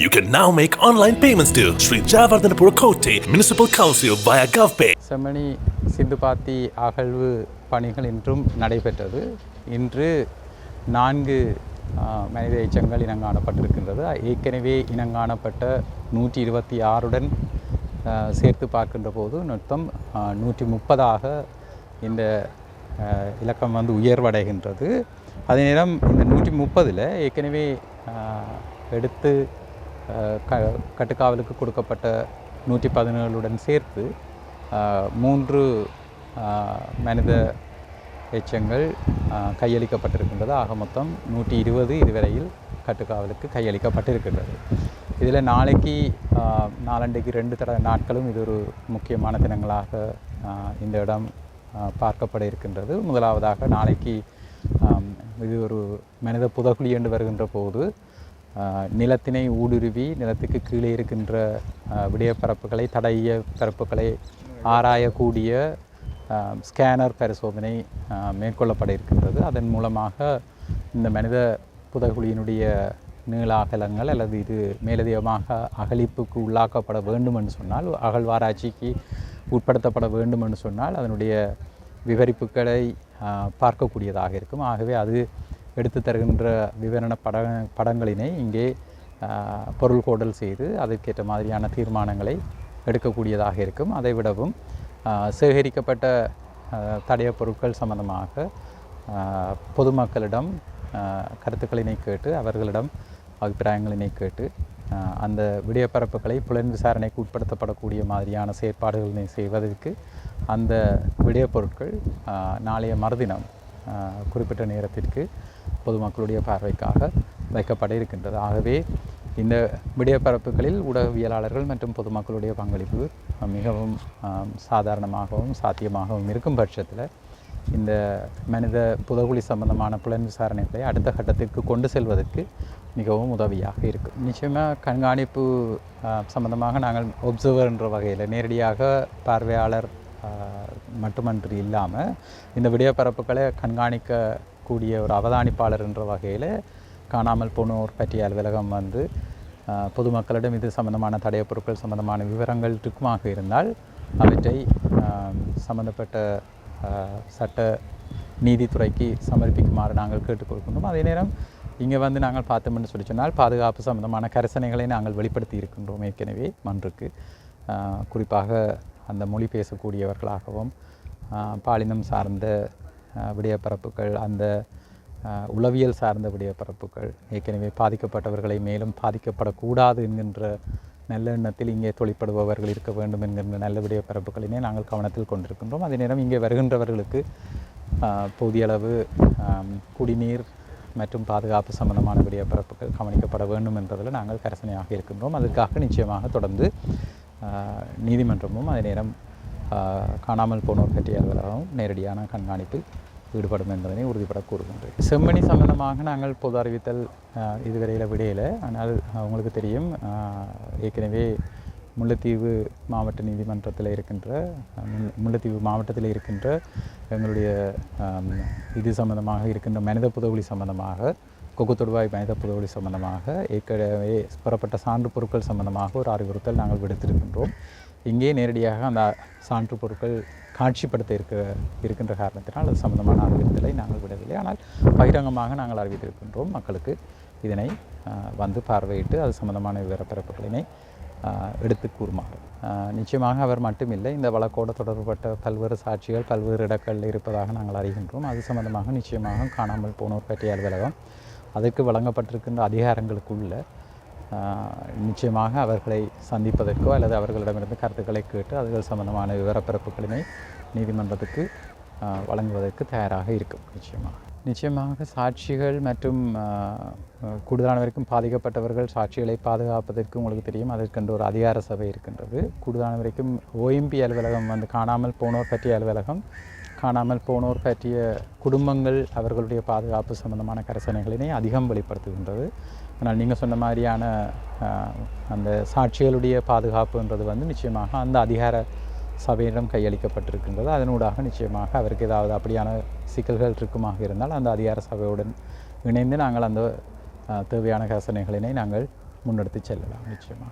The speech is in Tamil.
You can now make online payments to Sri Javardhanapura Kotte Municipal Council via GovPay. Chemmani சிந்துபாத்தி அகழ்வு பணிகள் இன்றும் நடைபெற்றது. இன்று நான்கு மனித எச்சங்கள் இனங்காணப்பட்டிருக்கின்றது. ஏற்கனவே இனங்காணப்பட்ட நூற்றி இருபத்தி ஆறுடன் சேர்த்து பார்க்கின்ற போது மொத்தம் நூற்றி முப்பதாக இந்த இலக்கம் வந்து உயர்வடைகின்றது. அதே நேரம் இந்த நூற்றி முப்பதில் ஏற்கனவே எடுத்து க கட்டுக்காவலுக்கு கொடுக்கப்பட்ட நூற்றி பதினேழுடன் சேர்த்து மூன்று மனித எச்சங்கள் கையளிக்கப்பட்டிருக்கின்றது. ஆக மொத்தம் நூற்றி இருபது இதுவரையில் கட்டுக்காவலுக்கு கையளிக்கப்பட்டிருக்கின்றது. இதில் நாளைக்கு நாலண்டைக்கு ரெண்டு தட நாட்களும் இது ஒரு முக்கியமான தினங்களாக இந்த இடம் பார்க்கப்பட இருக்கின்றது. முதலாவதாக நாளைக்கு இது ஒரு மனித புதகுழி என்று வருகின்ற போது நிலத்தினை ஊடுருவி நிலத்துக்கு கீழே இருக்கின்ற விடயப்பரப்புகளை தடைய பரப்புகளை ஆராயக்கூடிய ஸ்கேனர் பரிசோதனை மேற்கொள்ளப்பட இருக்கின்றது. அதன் மூலமாக இந்த மனித புதகுழியினுடைய நீள அகலங்கள் அல்லது இது மேலதிகமாக அகழிப்புக்கு உள்ளாக்கப்பட வேண்டும் என்று சொன்னால் அகழ்வாராய்ச்சிக்கு உட்படுத்தப்பட வேண்டும் என்று சொன்னால் அதனுடைய விவரிப்புகளை பார்க்கக்கூடியதாக இருக்கும். ஆகவே அது எடுத்து தருகின்ற விவரண பட படங்களினை இங்கே பொருள் கோடல் செய்து அதற்கேற்ற மாதிரியான தீர்மானங்களை எடுக்கக்கூடியதாக இருக்கும். அதை விடவும் சேகரிக்கப்பட்ட தடைய பொருட்கள் சம்பந்தமாக பொதுமக்களிடம் கருத்துக்களினை கேட்டு அவர்களிடம் அபிப்பிராயங்களினை கேட்டு அந்த விடயப்பரப்புகளை புலன் விசாரணைக்கு உட்படுத்தப்படக்கூடிய மாதிரியான செயற்பாடுகளினை செய்வதற்கு அந்த விடயப்பொருட்கள் நாளைய மறுதினம் குறிப்பிட்ட நேரத்திற்கு பொதுமக்களுடைய பார்வைக்காக வைக்கப்பட இருக்கின்றது. ஆகவே இந்த விடயப்பரப்புகளில் ஊடகவியலாளர்கள் மற்றும் பொதுமக்களுடைய பங்களிப்பு மிகவும் சாதாரணமாகவும் சாத்தியமாகவும் இருக்கும் பட்சத்தில் இந்த மனித புதகுழி சம்பந்தமான புலன் விசாரணைகளை அடுத்த கட்டத்திற்கு கொண்டு செல்வதற்கு மிகவும் உதவியாக இருக்கும். நிச்சயமாக கண்காணிப்பு சம்பந்தமாக நாங்கள் ஒப்சர்வர் என்ற வகையில் நேரடியாக பார்வையாளர் மட்டுமன்றி இல்லாமல் இந்த விடயப்பரப்புகளை கூடிய ஒரு அவதானிப்பாளர் என்ற வகையில் காணாமல் போனோர் பற்றிய அலுவலகம் வந்து பொதுமக்களிடம் இது சம்பந்தமான தடைய பொருட்கள் சம்பந்தமான விவரங்கள் இருக்குமாக இருந்தால் அவற்றை சம்பந்தப்பட்ட சட்ட நீதித்துறைக்கு சமர்ப்பிக்குமாறு நாங்கள் கேட்டுக்கொள்கின்றோம் அதே நேரம் இங்கே வந்து நாங்கள் பார்த்தோம்னு சொல்லி சொன்னால் பாதுகாப்பு சம்பந்தமான கரிசனைகளை நாங்கள் வெளிப்படுத்தி இருக்கின்றோம் ஏற்கனவே மன்றுக்கு. குறிப்பாக அந்த மொழி பேசக்கூடியவர்களாகவும் பாலினம் சார்ந்த விடயப்பரப்புகள் அந்த உளவியல் சார்ந்த விடயப்பரப்புகள் ஏற்கனவே பாதிக்கப்பட்டவர்களை மேலும் பாதிக்கப்படக்கூடாது என்கின்ற நல்ல எண்ணத்தில் இங்கே தொழிற்படுபவர்கள் இருக்க வேண்டும் என்கின்ற நல்ல விடயப்பரப்புகளினை நாங்கள் கவனத்தில் கொண்டிருக்கின்றோம். அதே நேரம் இங்கே வருகின்றவர்களுக்கு போதியளவு போதிய அளவு குடிநீர் மற்றும் பாதுகாப்பு சம்பந்தமான விடயப்பரப்புகள் கவனிக்கப்பட வேண்டும் என்பதில் நாங்கள் கரசனையாக இருக்கின்றோம். அதற்காக நிச்சயமாக தொடர்ந்து நீதிமன்றமும் அதே நேரம் காணாமல் போனோர் பற்றிய அலுவலகம் நேரடியான கண்காணிப்பில் ஈடுபடும் என்பதனை உறுதிபட கூறுகின்றேன் செம்மணி சம்பந்தமாக நாங்கள் பொது அறிவித்தல் இதுவரையில் விடையில. ஆனால் உங்களுக்கு தெரியும் ஏற்கனவே முல்லைத்தீவு மாவட்ட நீதிமன்றத்தில் இருக்கின்ற முல்லைத்தீவு மாவட்டத்தில் இருக்கின்ற எங்களுடைய இது சம்பந்தமாக இருக்கின்ற மனித புதவுளி சம்பந்தமாக கொக்கு தொடுவாய் மனித புதுவெளி சம்பந்தமாக ஏற்கனவே பெறப்பட்ட சான்று பொருட்கள் சம்பந்தமாக ஒரு அறிவுறுத்தல் நாங்கள் விடுத்திருக்கின்றோம். இங்கே நேரடியாக அந்த சான்று பொருட்கள் காட்சிப்படுத்த இருக்க இருக்கின்ற காரணத்தினால் அது சம்பந்தமான அறிவித்தலை நாங்கள் விடவில்லை. ஆனால் பகிரங்கமாக நாங்கள் அறிவித்திருக்கின்றோம் மக்களுக்கு. இதனை வந்து பார்வையிட்டு அது சம்பந்தமான விவரப்பரப்புகளினை எடுத்து கூறுமாறு. நிச்சயமாக அவர் மட்டுமில்லை. இந்த வழக்கோடு தொடர்புபட்ட பல்வேறு சாட்சிகள் பல்வேறு இடங்களில் இருப்பதாக நாங்கள் அறிகின்றோம். அது சம்பந்தமாக நிச்சயமாக காணாமல் போனோர் பற்றிய அலுவலகம் அதற்கு வழங்கப்பட்டிருக்கின்ற அதிகாரங்களுக்குள்ள நிச்சயமாக அவர்களை சந்திப்பதற்கோ அல்லது அவர்களிடமிருந்து கருத்துக்களை கேட்டு அதுகள் சம்பந்தமான விவரப்பிறப்புகளினை நீதிமன்றத்துக்கு வழங்குவதற்கு தயாராக இருக்கும். நிச்சயமாக. நிச்சயமாக சாட்சிகள் மற்றும் ஆஹ், கூடுதலான வரைக்கும் பாதிக்கப்பட்டவர்கள் சாட்சிகளை பாதுகாப்பதற்கு உங்களுக்கு தெரியும். அதற்கென்று ஒரு அதிகார சபை இருக்கின்றது. கூடுதலான வரைக்கும் ஓஎம்பி அலுவலகம் வந்து காணாமல் போனோர் பற்றிய அலுவலகம் காணாமல் போனோர் பற்றிய குடும்பங்கள் அவர்களுடைய பாதுகாப்பு சம்பந்தமான கரசனைகளினை அதிகம் வெளிப்படுத்துகின்றது. ஆனால் நீங்கள் சொன்ன மாதிரியான அந்த சாட்சிகளுடைய பாதுகாப்புன்றது வந்து நிச்சயமாக அந்த அதிகார சபையிடம் கையளிக்கப்பட்டிருக்கின்றது. அதனூடாக நிச்சயமாக அவருக்கு ஏதாவது அப்படியான சிக்கல்கள் இருக்குமாக இருந்தால் அந்த அதிகார சபையுடன் இணைந்து நாங்கள் அந்த தேவையான கரசனைகளினை நாங்கள் முன்னெடுத்து செல்லலாம் நிச்சயமாக.